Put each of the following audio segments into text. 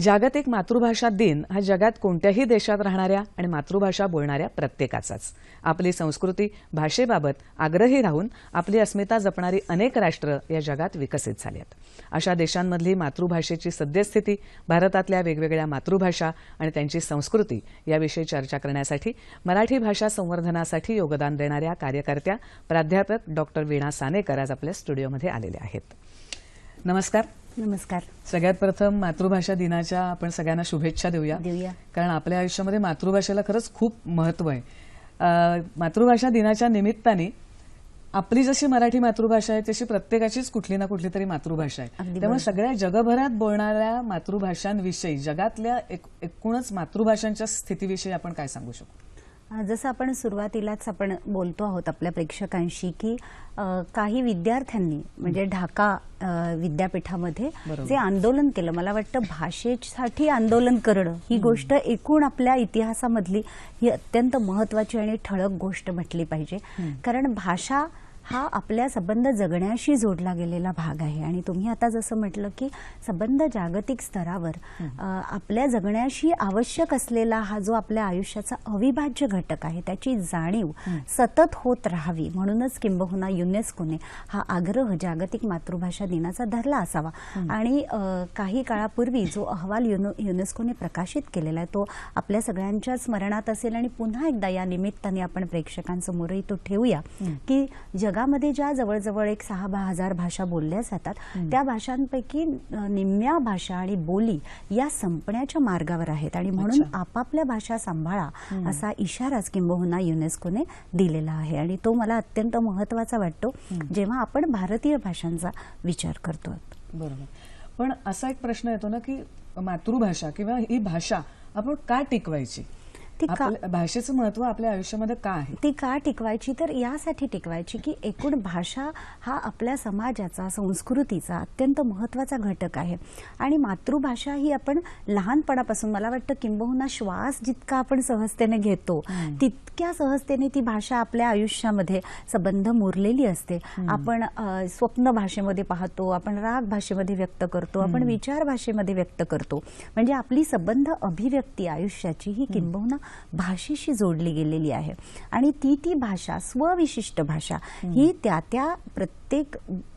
जागतिक मातृभाषा दिन हा जगात कोणत्याही देशात राहणाऱ्या आणि मातृभाषा बोलणाऱ्या प्रत्येकाचाच. आपली संस्कृती भाषेबाबत आग्रही राहून आपली अस्मिता जपणारी अनेक राष्ट्र या जगात विकसित झाली आहेत अशा देशांमधली मातृभाषेची सद्यस्थिती भारतातल्या वेगवेगळ्या मातृभाषा आणि त्यांची संस्कृती याविषयी चर्चा करण्यासाठी मराठी भाषा संवर्धनासाठी योगदान देणाऱ्या कार्यकर्त्या प्राध्यापक डॉक्टर वीणा सानेकर आज आपल्या स्टुडिओमध्ये आलेल्या आहेत. नमस्कार. नमस्कार. सगळ्यात प्रथम मातृभाषा दिनाच्या आपण सगळ्यांना शुभेच्छा देऊया. देऊया. कारण आपल्या आयुष्यामध्ये मातृभाषेला खरंच खूप महत्त्व आहे. मातृभाषा दिनाच्या निमित्ताने आपली जशी मराठी मातृभाषा आहे तशी प्रत्येकाचीच कुठली ना कुठली तरी मातृभाषा आहे. त्यामुळे सगळ्या जगभरात बोलणाऱ्या मातृभाषांविषयी जगातल्या एक- एकूणच मातृभाषांच्या स्थितीविषयी आपण काय सांगू शकतो जसं आपण सुरुवातीलाच आपण बोलतो आहोत आपल्या प्रेक्षकांशी की काही विद्यार्थ्यांनी म्हणजे ढाका विद्यापीठामध्ये. जे आंदोलन केलं मला वाटतं भाषेसाठी आंदोलन करणं ही गोष्ट एकूण आपल्या इतिहासामधली ही अत्यंत महत्वाची आणि ठळक गोष्ट म्हटली पाहिजे. कारण भाषा हा आपल्या संबंध जगण्याशी जोडला गेलेला भाग आहे. आणि तुम्ही आता जसं म्हटलं की संबंध जागतिक स्तरावर आपल्या जगण्याशी आवश्यक असलेला हा जो आपल्या आयुष्याचा अविभाज्य घटक आहे त्याची जाणीव सतत होत राहावी म्हणूनच किंबहुना युनेस्कोने हा आग्रह जागतिक मातृभाषा दिनाचा धरला असावा. आणि काही काळापूर्वी जो अहवाल युनो युनेस्कोने प्रकाशित केलेला आहे तो आपल्या सगळ्यांच्या स्मरणात असेल. आणि पुन्हा एकदा या निमित्ताने आपण प्रेक्षकांसमोरही तो ठेवूया की जगामध्ये ज्या जवळजवळ एक सहा बा हजार भाषा बोलल्या जातात त्या भाषांपैकी निम्म्या भाषा आणि बोली या संपण्याच्या मार्गावर आहेत. आणि म्हणून. आपापल्या भाषा सांभाळा असा इशाराच किंबहुना युनेस्कोने दिलेला आहे. आणि तो मला अत्यंत महत्त्वाचा वाटतो जेव्हा आपण भारतीय भाषांचा विचार करतो. बरोबर. पण असा एक प्रश्न येतो ना की मातृभाषा किंवा ही भाषा आपण का टिकवायची? ती का- भाषेचं महत्त्व आपल्या आयुष्यामध्ये का आहे? ती का टिकवायची? तर यासाठी टिकवायची की एकूण भाषा हा आपल्या समाजाचा संस्कृतीचा अत्यंत महत्त्वाचा घटक आहे. आणि मातृभाषा ही आपण लहानपणापासून मला वाटतं किंबहुना श्वास जितका आपण सहजतेने घेतो तितक्या सहजतेने ती भाषा आपल्या आयुष्यामध्ये संबंध मुरलेली असते. आपण स्वप्न भाषेमध्ये पाहतो आपण राग भाषेमध्ये व्यक्त करतो आपण विचार भाषेमध्ये व्यक्त करतो. म्हणजे आपली संबंध अभिव्यक्ती आयुष्याची ही किंबहुना भाषेशी जोडली गेलेली आहे. आणि ती ती भाषा स्वविशिष्ट भाषा ही त्या त्या प्रत्येक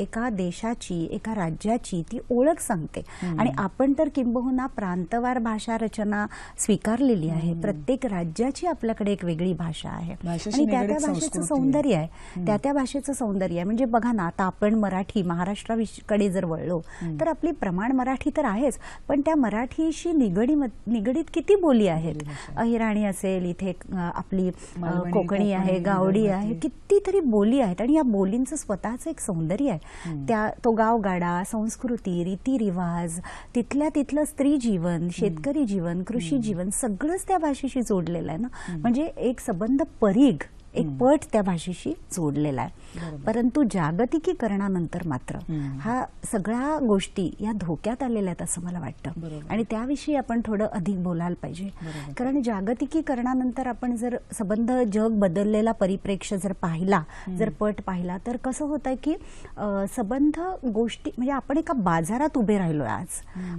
एका देशाची एका राज्याची ती ओळख सांगते. आणि आपण तर किंबहुना प्रांतवार भाषा रचना स्वीकारलेली आहे. प्रत्येक राज्याची आपल्याकडे एक वेगळी भाषा आहे. आणि त्या त्या भाषेचं. सौंदर्य आहे. त्या त्या भाषेचं सौंदर्य आहे. म्हणजे बघा ना आता आपण मराठी महाराष्ट्राकडे जर वळलो तर आपली प्रमाण मराठी तर आहेच. पण त्या मराठीशी निगडी निगडीत किती बोली आहेत? अहिराणी असेल इथे आपली कोकणी आहे गावडी आहे. कितीतरी बोली आहेत. आणि या बोलींचं स्वतःचं एक सौंदर्य आहे. त्या तो गावगाडा संस्कृती रीतिरिवाज तिथल्या तिथलं स्त्री जीवन शेतकरी जीवन कृषी जीवन सगळंच त्या भाषेशी जोडलेलं आहे ना. म्हणजे एक संबंध परीघ एक पट त्या भाषेशी जोडलेला आहे. परंतु जागतिकीकरणानंतर मात्र. हा सगळ्या गोष्टी या धोक्यात आलेल्या आहेत असं मला वाटतं. आणि त्याविषयी आपण थोडं अधिक बोलायला पाहिजे. कारण जागतिकीकरणानंतर आपण जर संबंध जग बदललेला परिप्रेक्ष्य जर पाहिला जर पट पाहिला तर कसं होतंय की संबंध गोष्टी म्हणजे आपण एका बाजारात उभे राहिलोय आज.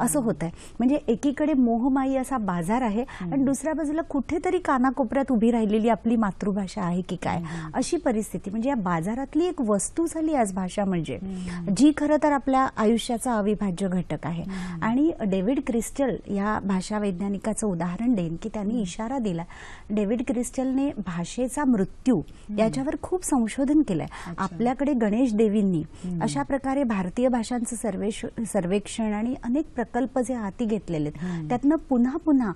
असं होतंय. म्हणजे एकीकडे मोहमाई असा बाजार आहे आणि दुसऱ्या बाजूला कुठेतरी कानाकोपऱ्यात उभी राहिलेली आपली मातृभाषा आहे. की काय? अशी परिस्थिती. म्हणजे या बाजारातली एक वस्तू झाली आज भाषा म्हणजे जी खरं तर आपल्या आयुष्याचा अविभाज्य घटक आहे. आणि डेव्हिड क्रिस्टल या भाषा वैज्ञानिकाचं उदाहरण देईन की त्यांनी इशारा दिला डेव्हिड क्रिस्टलने भाषेचा मृत्यू याच्यावर खूप संशोधन केलंय. आपल्याकडे गणेश देवींनी अशा प्रकारे भारतीय भाषांचं सर्वेश सर्वेक्षण आणि अनेक प्रकल्प जे हाती घेतलेले आहेत त्यातनं पुन्हा पुन्हा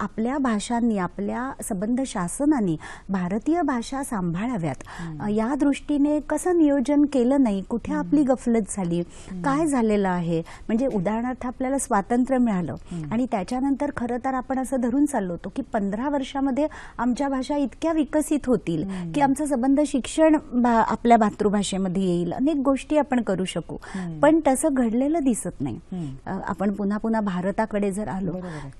आपल्या भाषांनी आपल्या संबंध शासनाने भारतीय भाषा सांभाळाव्यात. अ, या दृष्टीने कसं नियोजन केलं नाही? कुठे आपली गफलत झाली? काय झालेलं आहे? म्हणजे उदाहरणार्थ आपल्याला स्वातंत्र्य मिळालं आणि त्याच्यानंतर खरं तर आपण असं धरून चाललो होतो की पंधरा वर्षामध्ये आमच्या भाषा इतक्या विकसित होतील की आमचा संबंध शिक्षण आपल्या मातृभाषेमध्ये येईल. अनेक गोष्टी आपण करू शकू. पण तसं घडलेलं दिसत नाही. आपण पुन्हा पुन्हा भारताकडे जर आलो.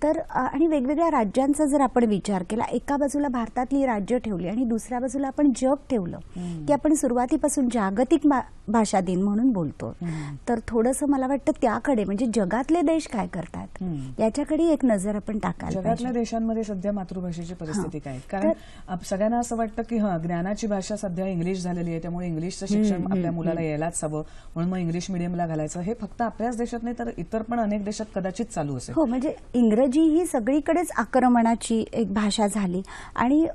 तर आणि वेगवेगळ्या राज्यांचा जर आपण विचार केला एका बाजूला भारतातली राज्य ठेवली आणि दुसऱ्या दुसऱ्या बाजूला आपण जग ठेवलं की आपण सुरुवातीपासून जागतिक भाषा दिन म्हणून बोलतो. तर थोडंसं मला वाटतं त्याकडे म्हणजे जगातले देश काय करतात. याच्याकडे एक नजर आपण टाकायला जगातल्या देशांमध्ये सध्या मातृभाषेची परिस्थिती. काय? कारण सगळ्यांना असं वाटतं की हा ज्ञानाची भाषा सध्या इंग्लिश झालेली आहे त्यामुळे इंग्लिशचं शिक्षण आपल्या मुलाला यायलाच हवं म्हणून मग इंग्लिश मिडियमला घालायचं. हे फक्त आपल्याच देशात नाही तर इतर पण अनेक देशात कदाचित चालू असेल. हो म्हणजे इंग्रजी ही सगळीकडेच आक्रमणाची एक भाषा झाली. आणि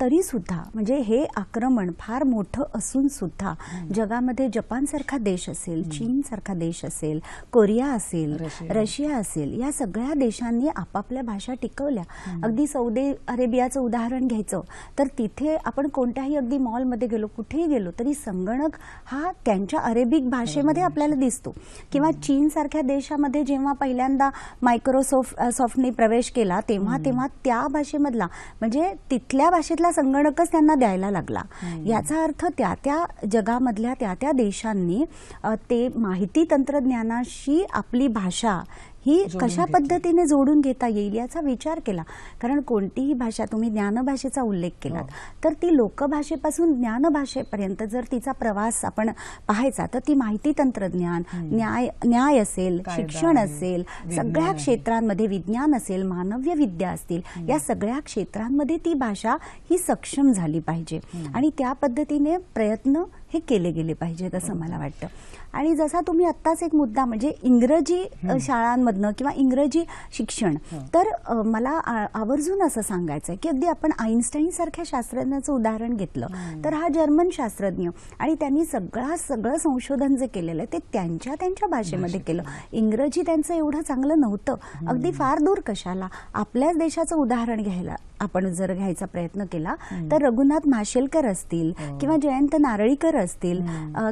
तरी सुद्धा म्हणजे हे आक्रमण फार मोठं असून सुद्धा जगामध्ये जपान सारखा देश असेल चीन सारखा देश असेल कोरिया असेल रशिया. असेल या सगळ्या देशांनी आपापल्या भाषा टिकवल्या. अगदी सौदी अरेबियाचं उदाहरण घ्यायचं तर तिथे आपण कोणत्याही अगदी मॉलमध्ये गेलो कुठेही गेलो तरी संगणक हा त्यांच्या अरेबिक भाषेमध्ये आपल्याला दिसतो. किंवा चीन सारख्या देशामध्ये जेव्हा पहिल्यांदा मायक्रोसॉफ्ट सॉफ्टने प्रवेश केला तेव्हा तेव्हा त्या भाषेमधला म्हणजे तिथल्या भाषेतला संगणकच त्यांना द्यायला लागला. याचा अर्थ त्या त्या जगामधल्या त्या त्या देशांनी ते माहिती तंत्रज्ञानाशी आपली भाषा ही कशा. पद्धतीने जोडून घेता येईल याचा विचार केला कारण कोणतीही भाषा तुम्ही ज्ञानभाषेचा उल्लेख केलात हो. तर ती लोकभाषेपासून ज्ञानभाषेपर्यंत जर तिचा प्रवास आपण पाहायचा तर ती माहिती तंत्रज्ञान न्याय न्याय असेल शिक्षण असेल सगळ्या. क्षेत्रांमध्ये विज्ञान असेल मानव्य विद्या असतील या सगळ्या क्षेत्रांमध्ये ती भाषा ही सक्षम झाली पाहिजे आणि त्या पद्धतीने प्रयत्न हे केले गेले पाहिजेत असं मला वाटतं. आणि जसा तुम्ही आत्ताच एक मुद्दा म्हणजे इंग्रजी शाळांमधनं किंवा इंग्रजी शिक्षण. तर मला आवर्जून असं सांगायचं आहे की अगदी आपण आईन्स्टाईन सारख्या शास्त्रज्ञाचं उदाहरण घेतलं तर हा जर्मन शास्त्रज्ञ आणि त्यांनी सगळा सगळं संशोधन जे केलेलं आहे ते त्यांच्या त्यांच्या भाषेमध्ये केलं. इंग्रजी त्यांचं एवढं चांगलं नव्हतं. अगदी फार दूर कशाला? आपल्याच देशाचं उदाहरण घ्यायला आपण जर घ्यायचा प्रयत्न केला तर रघुनाथ माशेलकर असतील हो. किंवा जयंत नारळीकर असतील.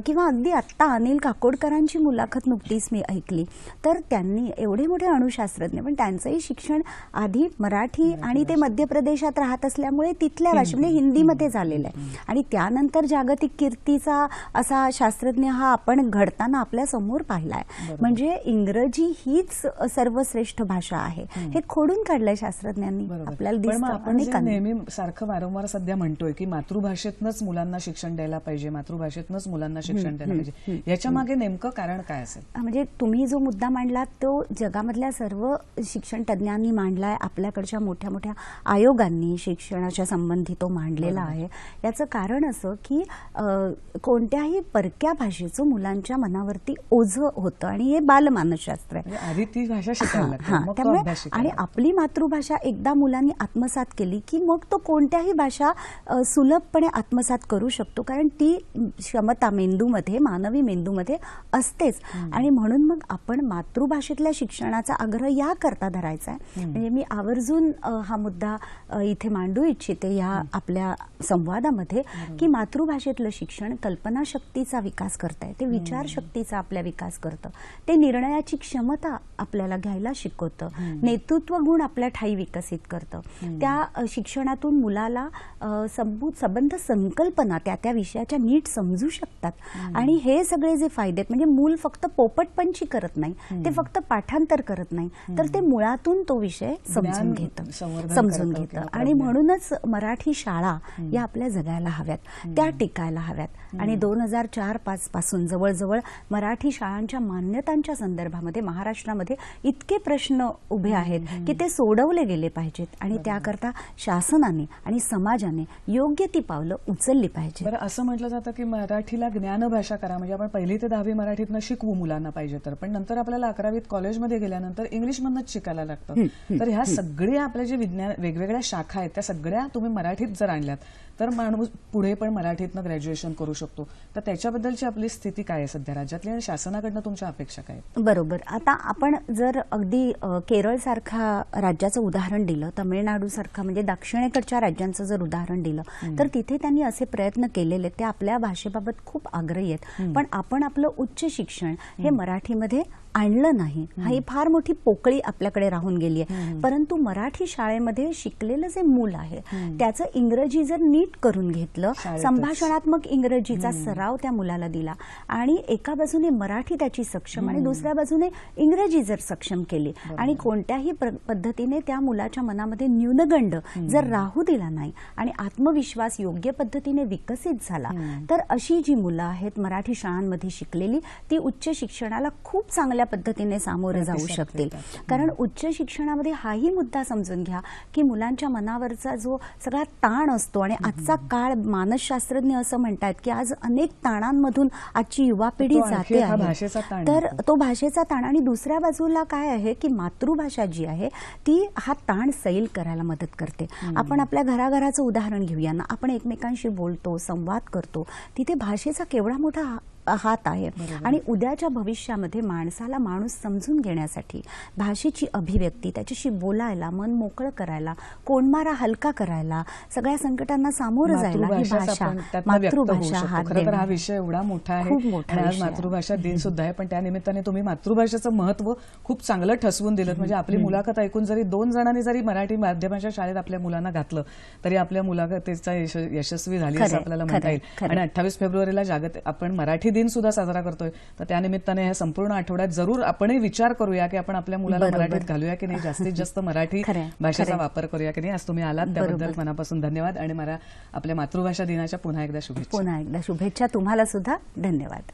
किंवा अगदी आत्ता अनिल काकोडकरांची मुलाखत नुकतीच मी ऐकली तर त्यांनी एवढे मोठे अणुशास्त्रज्ञ पण त्यांचंही शिक्षण आधी मराठी आणि ते मध्य प्रदेशात राहत असल्यामुळे तिथल्या भाषे म्हणजे हिंदीमध्ये झालेलं आहे. आणि त्यानंतर जागतिक कीर्तीचा असा शास्त्रज्ञ हा आपण घडताना आपल्यासमोर पाहिलाय बरोबर. म्हणजे इंग्रजी हीच सर्वश्रेष्ठ भाषा आहे. हे खोडून काढलंय शास्त्रज्ञांनी. आपल्याला आपण नेहमी सारखं वारंवार सध्या म्हणतोय की मातृभाषेतनच मुलांना शिक्षण द्यायला पाहिजे मातृभाषेतनच मुलांना शिक्षण द्यायला पाहिजे याच्या मागे नेमकं कारण काय असेल? म्हणजे तुम्ही जो मुद्दा मांडलात तो जगामधल्या सर्व शिक्षण तज्ज्ञांनी मांडलाय आपल्याकडच्या मोठ्या मोठ्या आयोगांनी शिक्षणाच्या संबंधी तो मांडलेला आहे. याचं कारण असं की अ, कोणत्याही परक्या भाषेचं मुलांच्या मनावरती ओझं होतं आणि हे बालमानसशास्त्र आहे. म्हणजे आधी ती भाषा शिकायला लागते. मग तो त्यामुळे आणि. आपली मातृभाषा एकदा मुलांनी आत्मसात केली की मग तो कोणत्याही भाषा सुलभपणे आत्मसात करू शकतो कारण ती क्षमता मेंदूमध्ये मानवी मेंदूमध्ये असतेच आणि म्हणून मग आपण मातृभाषेतल्या शिक्षणाचा आग्रह या करता धरायचा आहे. म्हणजे मी आवर्जून हा मुद्दा इथे मांडू इच्छिते या आपल्या संवादामध्ये की मातृभाषेतलं शिक्षण कल्पनाशक्तीचा विकास करतंय ते विचारशक्तीचा आपल्या विकास करतं ते निर्णयाची क्षमता आपल्याला घ्यायला शिकवतं नेतृत्व गुण आपल्या ठाई विकसित करतं. त्या शिक्षणातून मुलाला संबू संबंध संकल्पना त्या त्या विषयाच्या नीट समजू शकतात. आणि हे सगळे जे फायदे आहेत म्हणजे मूल फक्त पोपटपंची करत नाही ते फक्त पाठांतर करत नाही तर ते मुळातून तो विषय समजून घेतं समजून घेतं. आणि. म्हणूनच मराठी शाळा या आपल्या जगायला हव्यात त्या टिकायला हव्यात. आणि दोन हजार चार पाच पासून जवळजवळ मराठी शाळांच्या मान्यतांच्या संदर्भामध्ये महाराष्ट्रामध्ये इतके प्रश्न उभे आहेत की ते सोडवले गेले पाहिजेत. आणि त्याकरता शासनाने आणि समाजाने योग्य ती पावलं उचलली पाहिजेत. बरं असं म्हटलं जातं की मराठीला ज्ञानभाषा करा. म्हणजे आपण पहिली ते दहावी मराठीतनं शिकवू मुलांना पाहिजे तर. पण नंतर आपल्याला अकरावीत कॉलेजमध्ये गेल्यानंतर इंग्लिशमधनच शिकायला लागतं. तर ह्या सगळ्या आपल्या जे विज्ञान वेगवेगळ्या शाखा आहेत त्या सगळ्या तुम्ही मराठीत जर आणल्यात तर माणूस पुढे पण मराठीतनं ग्रॅज्युएशन करू शकतो. तर त्याच्याबद्दलची आपली स्थिती काय आहे सध्या राज्यातली आणि शासनाकडनं तुमच्या अपेक्षा काय? बरोबर. आता आपण जर अगदी केरळ सारखा राज्याचं उदाहरण दिलं तमिळनाडू सारखा म्हणजे दक्षिणेकडच्या राज्यांचं जर उदाहरण दिलं तर तिथे त्यांनी असे प्रयत्न केलेले. ते आपल्या भाषेबाबत खूप आग्रही आहेत. पण आपण आपलं उच्च शिक्षण हे मराठीमध्ये आणलं नाही. हा ही फार मोठी पोकळी आपल्याकडे राहून गेली आहे. परंतु मराठी शाळेमध्ये शिकलेलं जे मूल आहे त्याचं इंग्रजी जर नीट करून घेतलं. संभाषणात्मक इंग्रजीचा सराव त्या मुलाला दिला आणि एका बाजूने मराठी त्याची सक्षम आणि दुसऱ्या बाजूने इंग्रजी जर सक्षम केली आणि कोणत्याही पद्धतीने त्या मुलाच्या मनामध्ये न्यूनगंड जर राहू दिला नाही आणि आत्मविश्वास योग्य पद्धतीने विकसित झाला तर अशी जी मुलं आहेत मराठी शाळांमध्ये शिकलेली ती उच्च शिक्षणाला खूप चांगल्या पद्धतीने सामोरे जाऊ शकतील. कारण उच्च शिक्षणामध्ये हाही मुद्दा समजून घ्या की मुलांच्या मनावरचा जो सगळा ताण असतो आणि आजचा काळ मानसशास्त्रज्ञ असं म्हणतात की आज अनेक ताणांमधून आजची युवा पिढी जाते आहे. तर. तो भाषेचा ताण आणि दुसऱ्या बाजूला काय आहे की मातृभाषा जी आहे ती हा ताण सैल करायला मदत करते. आपण आपल्या घराघराचं उदाहरण घेऊया ना. आपण एकमेकांशी बोलतो संवाद करतो. तिथे भाषेचा केवढा मोठा हात आहे आणि उद्याच्या भविष्यामध्ये माणसाला माणूस समजून घेण्यासाठी भाषेची अभिव्यक्ती त्याच्याशी बोलायला मन मोकळं करायला कोणमारा हलका करायला सगळ्या संकटांना सामोरं जायला ही भाषा मातृभाषा हा. विषय एवढा मोठा आहे. मातृभाषा दिन सुद्धा आहे. पण त्या निमित्ताने तुम्ही मातृभाषेचं महत्त्व खूप चांगलं ठसवून दिलं म्हणजे आपली मुलाखत ऐकून जरी दोन जणांनी जरी मराठी माध्यमाच्या शाळेत आपल्या मुलांना घातलं तरी आपल्या मुलाखतीचा यश- यशस्वी झाली असं आपल्याला म्हणता येईल. आणि अठ्ठावीस फेब्रुवारीला जागतिक आपण मराठी दिन सुद्धा साजरा करतोय तर त्या निमित्ताने ह्या संपूर्ण आठवड्यात जरूर आपणही विचार करूया की आपण आपल्या मुलाला. मराठीत घालूया की नाही जास्तीत जास्त मराठी भाषेचा. वापर करूया की नाही आज तुम्ही आलात त्याबद्दल. मनापासून धन्यवाद आणि मला आपल्या मातृभाषा दिनाच्या पुन्हा एकदा शुभेच्छा पुन्हा एकदा शुभेच्छा तुम्हाला सुद्धा धन्यवाद